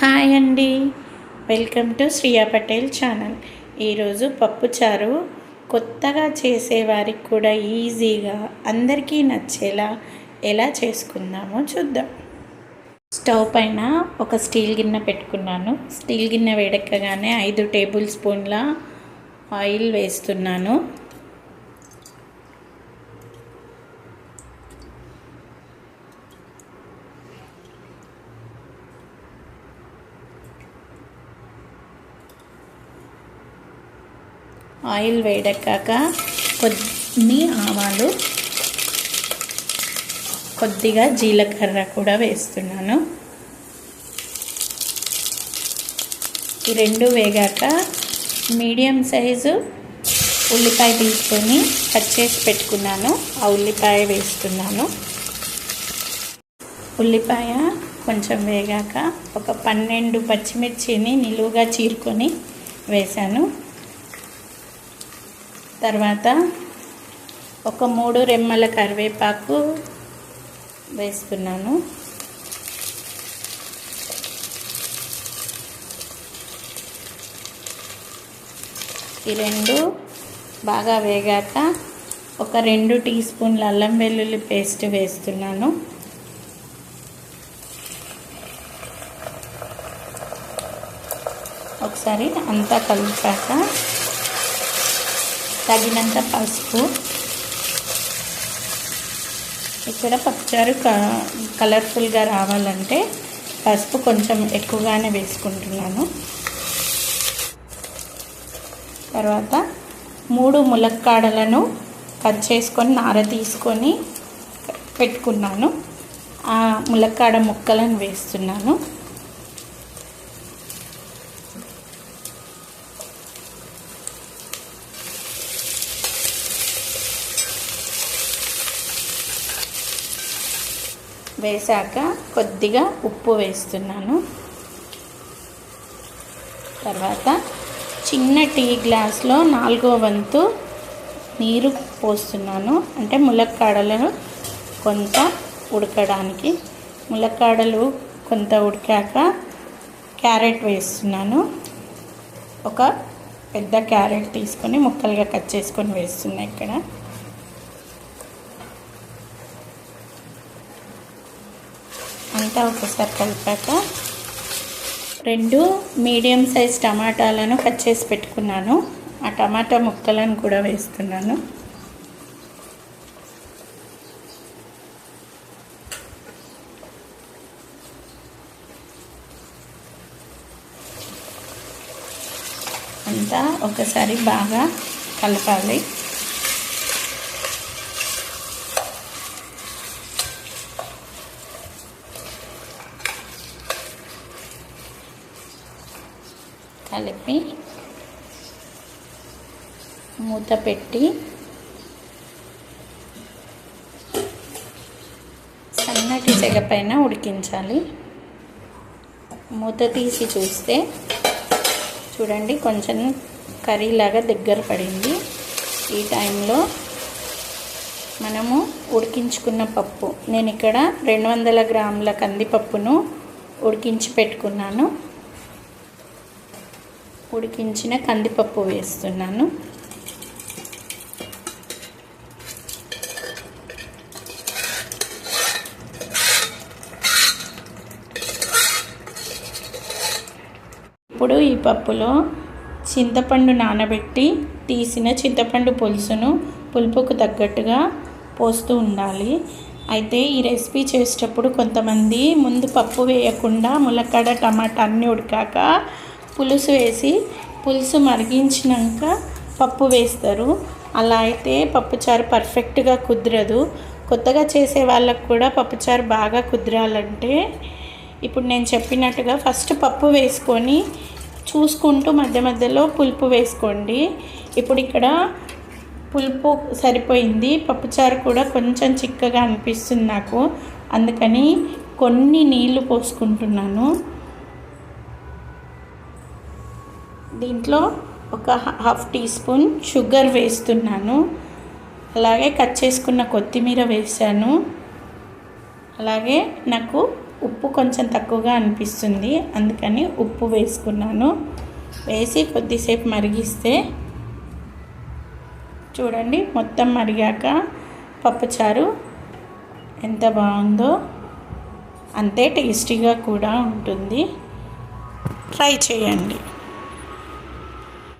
Hi అండి. Welcome to Shriya Patel channel. ఈరోజు పప్పుచారు కొత్తగా చేసేవారికి కూడా ఈజీగా అందరికీ నచ్చేలా ఎలా చేసుకుందామో చూద్దాం. స్టవ్ పైన ఒక స్టీల్ గిన్నె పెట్టుకున్నాను. స్టీల్ గిన్నె వేడెక్కగానే ఐదు టేబుల్ స్పూన్ల ఆయిల్ వేస్తున్నాను. ఆయిల్ వేడెక్కాక కొన్ని ఆవాలు కొద్దిగా జీలకర్ర కూడా వేస్తున్నాను. ఈ రెండు వేగాక మీడియం సైజు ఉల్లిపాయ తీసుకొని కట్ చేసి పెట్టుకున్నాను. ఆ ఉల్లిపాయ వేస్తున్నాను. ఉల్లిపాయ కొంచెం వేగాక ఒక పన్నెండు పచ్చిమిర్చిని నిలువుగా చీరుకొని వేశాను. తర్వాత ఒక మూడు రెమ్మల కరివేపాకు వేస్తున్నాను ఈ రెండు బాగా వేగాక ఒక రెండు టీ స్పూన్ల అల్లం వెల్లుల్లి పేస్ట్ వేస్తున్నాను. ఒకసారి అంతా కలిపాక తగినంత పసుపు. ఇక్కడ పప్పుచారు క కలర్ఫుల్గా రావాలంటే పసుపు కొంచెం ఎక్కువగానే వేసుకుంటున్నాను. తర్వాత మూడు ములక్కాడలను కట్ చేసుకొని నార తీసుకొని పెట్టుకున్నాను. ఆ ములక్కాడ ముక్కలను వేస్తున్నాను. వేశాక కొద్దిగా ఉప్పు వేస్తున్నాను. తర్వాత చిన్న టీ గ్లాస్లో నాలుగో వంతు నీరు పోస్తున్నాను. అంటే ములక్కాడలను కొంత ఉడకడానికి. ములక్కాడలు కొంత ఉడికాక క్యారెట్ వేస్తున్నాను. ఒక పెద్ద క్యారెట్ తీసుకొని ముక్కలుగా కట్ చేసుకొని వేస్తున్నా ఇక్కడ. అంతా ఒకసారి కలిపాక రెండు మీడియం సైజ్ టమాటాలను కట్ చేసి పెట్టుకున్నాను. ఆ టమాటా ముక్కలను కూడా వేస్తున్నాను. అంతా ఒకసారి బాగా కలపాలి. కలిపి మూత పెట్టి సన్నటి సెగ పైన ఉడికించాలి. మూత తీసి చూస్తే చూడండి కొంచెం కర్రీలాగా దగ్గర పడింది. ఈ టైంలో మనము ఉడికించుకున్న పప్పు. నేను ఇక్కడ రెండు వందల గ్రాముల కందిపప్పును ఉడికించి పెట్టుకున్నాను. ఉడికించిన కందిపప్పు వేస్తున్నాను. ఇప్పుడు ఈ పప్పులో చింతపండు నానబెట్టి తీసిన చింతపండు పులుసును పులుపుకు తగ్గట్టుగా పోస్తూ ఉండాలి. అయితే ఈ రెసిపీ చేసేటప్పుడు కొంతమంది ముందు పప్పు వేయకుండా ములక్కడ టమాటా అన్నీ ఉడికాక పులుసు వేసి పులుసు మరిగించినాక పప్పు వేస్తారు. అలా అయితే పప్పుచారు పర్ఫెక్ట్గా కుదరదు. కొత్తగా చేసే వాళ్ళకు కూడా పప్పుచారు బాగా కుదరాలంటే ఇప్పుడు నేను చెప్పినట్టుగా ఫస్ట్ పప్పు వేసుకొని చూసుకుంటూ మధ్య మధ్యలో పులుపు వేసుకోండి. ఇప్పుడు ఇక్కడ పులుపు సరిపోయింది. పప్పుచారు కూడా కొంచెం చిక్కగా అనిపిస్తుంది నాకు. అందుకని కొన్ని నీళ్ళు పోసుకుంటున్నాను. దీంట్లో ఒక హాఫ్ టీ స్పూన్ షుగర్ వేస్తున్నాను. అలాగే కట్ చేసుకున్న కొత్తిమీర వేసాను అలాగే నాకు ఉప్పు కొంచెం తక్కువగా అనిపిస్తుంది అందుకని ఉప్పు వేసుకున్నాను. వేసి కొద్దిసేపు మరిగిస్తే చూడండి మొత్తం మరిగాక పప్పుచారు ఎంత బాగుందో అంతే టేస్టీగా కూడా ఉంటుంది. ట్రై చేయండి.